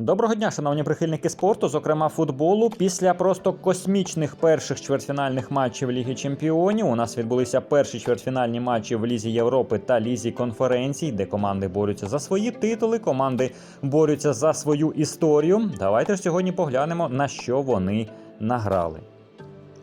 Доброго дня, шановні прихильники спорту, зокрема футболу. Після просто космічних перших чвертьфінальних матчів Ліги Чемпіонів у нас відбулися перші чвертьфінальні матчі в Лізі Європи та Лізі конференцій, де команди борються за свої титули, команди борються за свою історію. Давайте ж сьогодні поглянемо на що вони награли.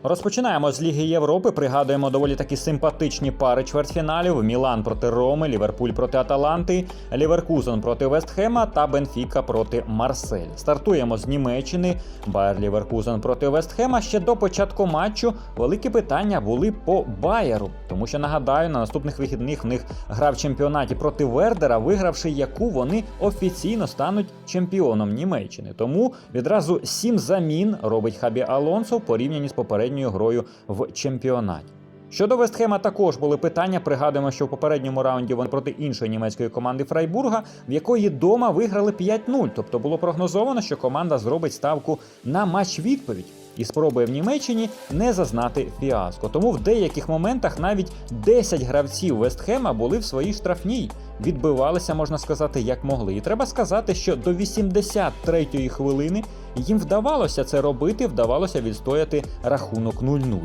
Розпочинаємо з Ліги Європи. Пригадуємо доволі такі симпатичні пари чвертьфіналів: Мілан проти Роми, Ліверпуль проти Аталанти, Ліверкузен проти Вестхема та Бенфіка проти Марсель. Стартуємо з Німеччини. Байер Ліверкузен проти Вестхема. Ще до початку матчу великі питання були по Байеру, тому що нагадаю, на наступних вихідних в них гра в чемпіонаті проти Вердера, вигравши яку вони офіційно стануть чемпіоном Німеччини. Тому відразу сім замін робить Хабі Алонсо в порівнянні з попередньою грою в чемпіонаті. Щодо Вестхема також були питання. Пригадуємо, що в попередньому раунді вони проти іншої німецької команди Фрайбурга, в якої дома виграли 5-0. Тобто було прогнозовано, що команда зробить ставку на матч відповідь і спробує в Німеччині не зазнати фіаско. Тому в деяких моментах навіть 10 гравців Вестхема були в своїй штрафній, відбивалися, можна сказати, як могли. І треба сказати, що до 83-ї хвилини їм вдавалося це робити, вдавалося відстояти рахунок 0-0.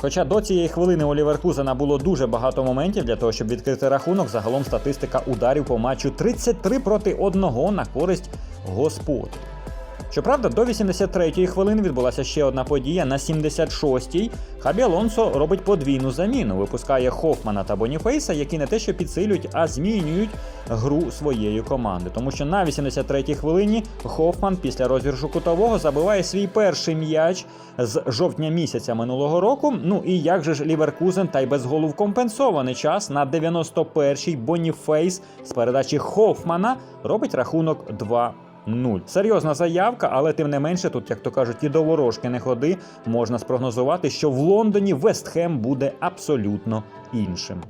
Хоча до цієї хвилини у Ліверкузена було дуже багато моментів для того, щоб відкрити рахунок, загалом статистика ударів по матчу 33 проти 1 на користь господарів. Щоправда, до 83-ї хвилини відбулася ще одна подія. На 76-й Хабі Алонсо робить подвійну заміну. Випускає Хофмана та Боніфейса, які не те, що підсилюють, а змінюють гру своєї команди. Тому що на 83-й хвилині Хофман після розіршу кутового забиває свій перший м'яч з жовтня місяця минулого року. Ну і як же ж Ліверкузен та й без голу в компенсований час на 91-й Боніфейс з передачі Хофмана робить рахунок 2 Нуль. Серйозна заявка, але тим не менше, тут, як то кажуть, і до ворожки не ходи, можна спрогнозувати, що в Лондоні Вестхем буде абсолютно іншим.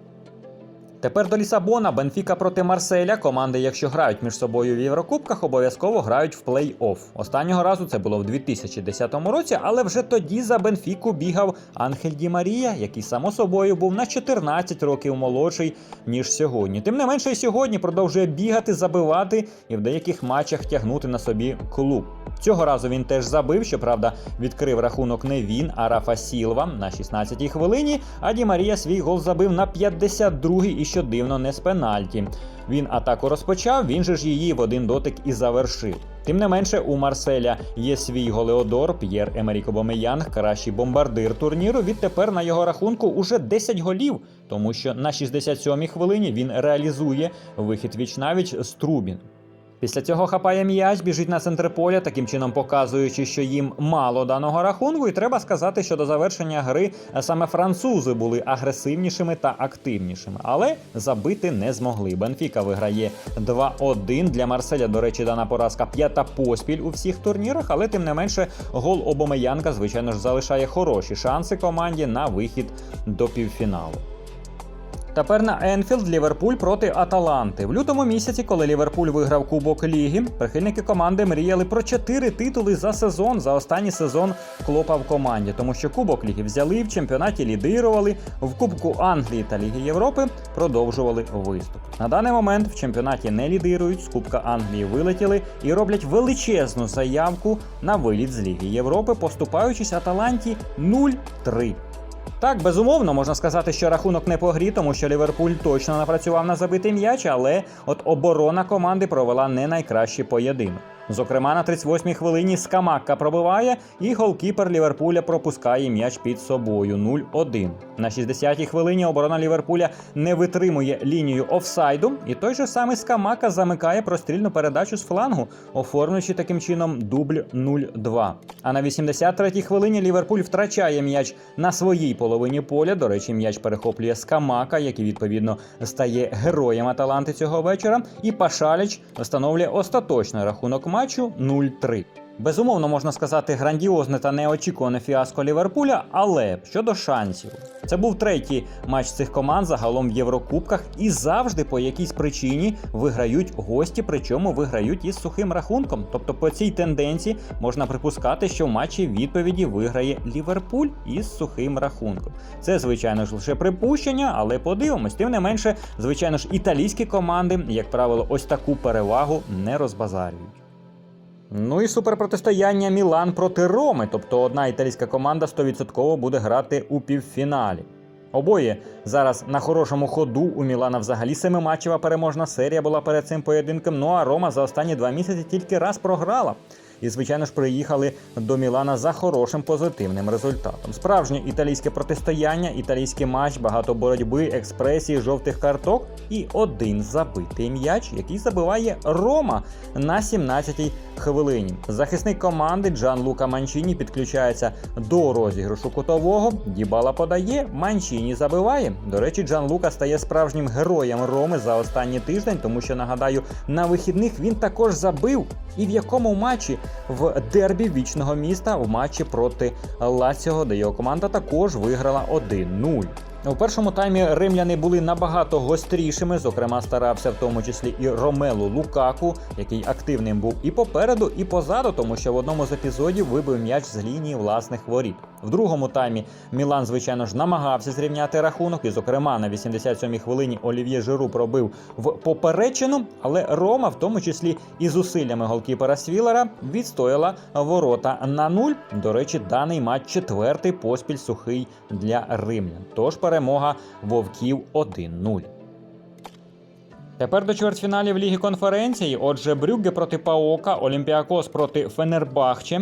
Тепер до Лісабона, Бенфіка проти Марселя. Команди, якщо грають між собою в Єврокубках, обов'язково грають в плей-офф. Останнього разу це було в 2010 році, але вже тоді за Бенфіку бігав Анхель Ді Марія, який само собою був на 14 років молодший ніж сьогодні. Тим не менше, і сьогодні продовжує бігати, забивати і в деяких матчах тягнути на собі клуб. Цього разу він теж забив, щоправда, відкрив рахунок не він, а Рафа Сілва на 16-й хвилині. А Ді Марія свій гол забив на 52-й і що дивно, не з пенальті. Він атаку розпочав, він же ж її в один дотик і завершив. Тим не менше, у Марселя є свій голеодор П'єр Емерік Обомеянг, кращий бомбардир турніру. Відтепер на його рахунку уже 10 голів, тому що на 67-й хвилині він реалізує вихід віч-навіч з Трубін. Після цього хапає м'яч, біжить на центр поля, таким чином показуючи, що їм мало даного рахунку. І треба сказати, що до завершення гри саме французи були агресивнішими та активнішими, але забити не змогли. Бенфіка виграє 2-1. Для Марселя, до речі, дана поразка п'ята поспіль у всіх турнірах, але тим не менше гол Обомеянка, звичайно ж, залишає хороші шанси команді на вихід до півфіналу. Тепер на Енфілд Ліверпуль проти Аталанти. В лютому місяці, коли Ліверпуль виграв Кубок Ліги, прихильники команди мріяли про чотири титули за сезон за останній сезон Клопа в команді, тому що Кубок Ліги взяли, в чемпіонаті лідирували, в Кубку Англії та Ліги Європи продовжували виступ. На даний момент в чемпіонаті не лідирують, з Кубка Англії вилетіли і роблять величезну заявку на виліт з Ліги Європи, поступаючись Аталанті 0-3. Так, безумовно, можна сказати, що рахунок не погрі, тому що Ліверпуль точно напрацював на забитий м'яч, але от оборона команди провела не найкращий поєдинок. Зокрема, на 38-й хвилині Скамакка пробиває, і голкіпер Ліверпуля пропускає м'яч під собою 0-1. На 60-й хвилині оборона Ліверпуля не витримує лінію офсайду, і той же самий Скамака замикає прострільну передачу з флангу, оформлюючи таким чином дубль 0-2. А на 83-й хвилині Ліверпуль втрачає м'яч на своїй половині поля. До речі, м'яч перехоплює Скамака, який відповідно стає героєм Аталанти цього вечора. І Пашаліч встановлює остаточний рахунок 0-3. Безумовно, можна сказати, грандіозне та неочікуване фіаско Ліверпуля, але щодо шансів, це був третій матч цих команд загалом в Єврокубках, і завжди по якійсь причині виграють гості, причому виграють із сухим рахунком. Тобто, по цій тенденції можна припускати, що в матчі відповіді виграє Ліверпуль із сухим рахунком. Це, звичайно ж, лише припущення, але подивимось. Тим не менше, звичайно ж, італійські команди, як правило, ось таку перевагу не розбазарюють. Ну і суперпротистояння Мілан проти Роми, тобто одна італійська команда 100% буде грати у півфіналі. Обоє зараз на хорошому ходу. У Мілана взагалі семиматчева переможна серія була перед цим поєдинком. Ну а Рома за останні два місяці тільки раз програла. І, звичайно ж, приїхали до Мілана за хорошим позитивним результатом. Справжнє італійське протистояння, італійський матч, багато боротьби, експресії, жовтих карток і один забитий м'яч, який забиває Рома на 17-й хвилині. Захисник команди Джан Лука Манчіні підключається до розіграшу кутового. Дібала подає, Манчіні забиває. До речі, Джан Лука стає справжнім героєм Роми за останній тиждень, тому що нагадаю, на вихідних він також забив. І в якому матчі в дербі вічного міста в матчі проти Лаціо, де його команда також виграла 1-0. У першому таймі римляни були набагато гострішими. Зокрема, старався в тому числі і Ромелу Лукаку, який активним був і попереду, і позаду, тому що в одному з епізодів вибив м'яч з лінії власних воріт. В другому таймі Мілан, звичайно ж, намагався зрівняти рахунок, і, зокрема, на 87-й хвилині Олів'є Жиру пробив в поперечину, але Рома, в тому числі і зусиллями голкіпера Свілера, відстояла ворота на нуль. До речі, даний матч четвертий поспіль сухий для римлян. Тож перемога вовків 1-0. Тепер до чвертьфіналів Ліги конференції. Отже, Брюгге проти Паока, Олімпіакос проти Фенербахче,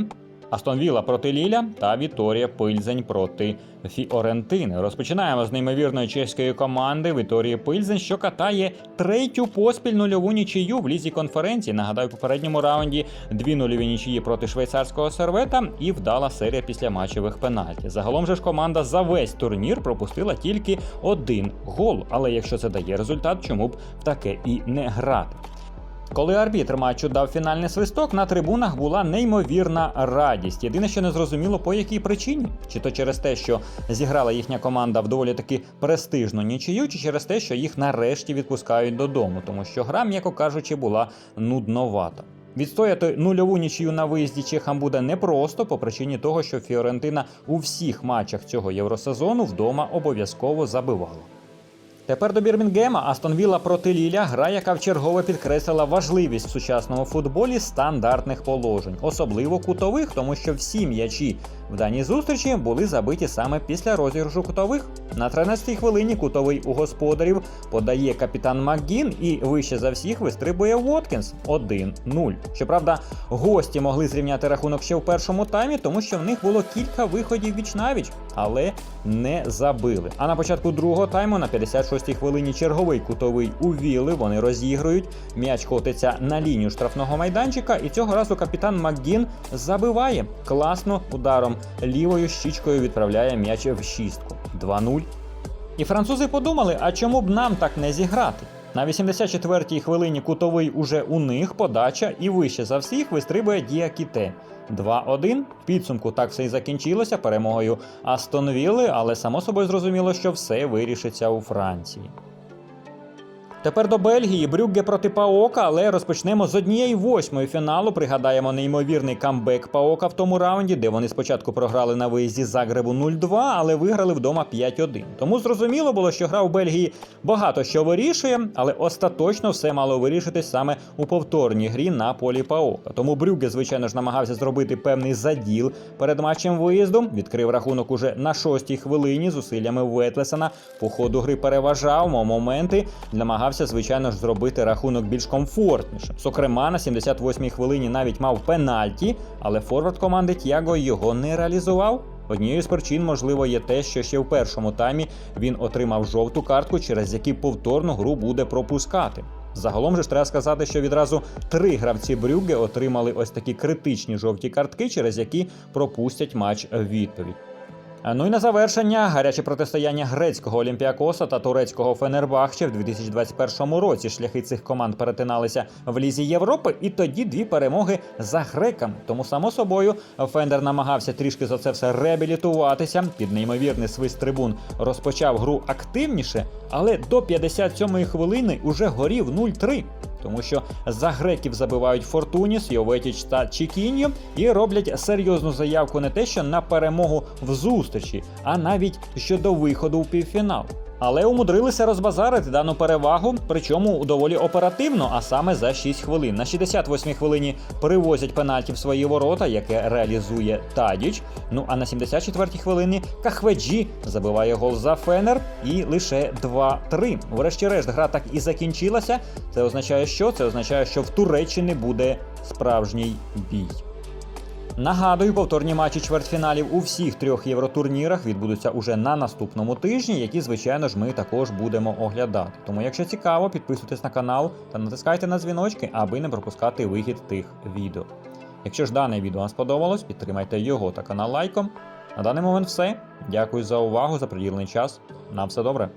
Астон Вілла проти Ліля та Віторія Пильзень проти Фіорентини. Розпочинаємо з неймовірної чеської команди Віторії Пильзень, що катає третю поспіль нульову нічию в лізі конференції. Нагадаю, в попередньому раунді дві нульові нічиї проти швейцарського сервета і вдала серія після матчевих пенальті. Загалом же ж команда за весь турнір пропустила тільки один гол. Але якщо це дає результат, чому б в таке і не грати? Коли арбітр матчу дав фінальний свисток, на трибунах була неймовірна радість. Єдине, що не зрозуміло, по якій причині, чи то через те, що зіграла їхня команда в доволі таки престижну нічию, чи через те, що їх нарешті відпускають додому, тому що гра, м'яко кажучи, була нудновата. Відстояти нульову нічию на виїзді чехам буде непросто по причині того, що Фіорентина у всіх матчах цього євросезону вдома обов'язково забивала. Тепер до Бірмінгема Астон Вілла проти Ліля гра, яка вчергове підкреслила важливість в сучасному футболі стандартних положень, особливо кутових, тому що всі м'ячі в даній зустрічі були забиті саме після розіграшу кутових. На 13-й хвилині кутовий у господарів подає капітан Макгін і вище за всіх вистрибує Воткінс 1-0. Щоправда, гості могли зрівняти рахунок ще в першому таймі, тому що в них було кілька виходів віч навіч, але не забили. А на початку другого тайму на 56-й хвилині черговий кутовий у Віли. Вони розігрують. М'яч котиться на лінію штрафного майданчика, і цього разу капітан Макгін забиває класно ударом лівою щічкою відправляє м'яч в шістку. 2-0. І французи подумали, а чому б нам так не зіграти? На 84-й хвилині кутовий уже у них подача і вище за всіх вистрибує Діакіте. 2-1. Підсумку так все і закінчилося перемогою Астон Вілли, але само собою зрозуміло, що все вирішиться у Франції. Тепер до Бельгії Брюгге проти Паока, але розпочнемо з однієї восьмої фіналу. Пригадаємо неймовірний камбек Паока в тому раунді, де вони спочатку програли на виїзді Загребу 0-2, але виграли вдома 5-1. Тому зрозуміло було, що гра в Бельгії багато що вирішує, але остаточно все мало вирішитись саме у повторній грі на полі Паока. Тому Брюгге, звичайно ж, намагався зробити певний заділ перед матчем виїзду. Відкрив рахунок уже на шостій хвилині зусиллями Ветлесена. По ходу гри переважав моменти, намагався звичайно ж зробити рахунок більш комфортнішим. Зокрема, на 78-й хвилині навіть мав пенальті, але форвард команди Тяго його не реалізував. Однією з причин, можливо, є те, що ще в першому таймі він отримав жовту картку, через які повторну гру буде пропускати. Загалом же ж треба сказати, що відразу три гравці Брюгге отримали ось такі критичні жовті картки, через які пропустять матч відповідь. Ну і на завершення гаряче протистояння грецького Олімпіакоса та турецького Фенербахче в 2021 році. Шляхи цих команд перетиналися в лізі Європи, і тоді дві перемоги за греками. Тому само собою Фендер намагався трішки за це все реабілітуватися. Під неймовірний свист трибун розпочав гру активніше, але до 57-ї хвилини уже горів 0-3. Тому що за греків забивають Фортуніс, Йоветіч та Чікіньо і роблять серйозну заявку не те, що на перемогу в зустрічі, а навіть щодо виходу в півфінал. Але умудрилися розбазарити дану перевагу, причому доволі оперативно, а саме за 6 хвилин. На 68-й хвилині перевозять пенальті в свої ворота, яке реалізує Тадіч. Ну а на 74-й хвилині Кахведжі забиває гол за Фенер і лише 2-3. Врешті-решт, гра так і закінчилася. Це означає, що? Це означає, що в Туреччині буде справжній бій. Нагадую, повторні матчі чвертьфіналів у всіх трьох євротурнірах відбудуться уже на наступному тижні, які, звичайно ж, ми також будемо оглядати. Тому, якщо цікаво, підписуйтесь на канал та натискайте на дзвіночки, аби не пропускати вихід тих відео. Якщо ж дане відео вам сподобалось, підтримайте його та канал лайком. На даний момент все. Дякую за увагу, за приділений час. На все добре.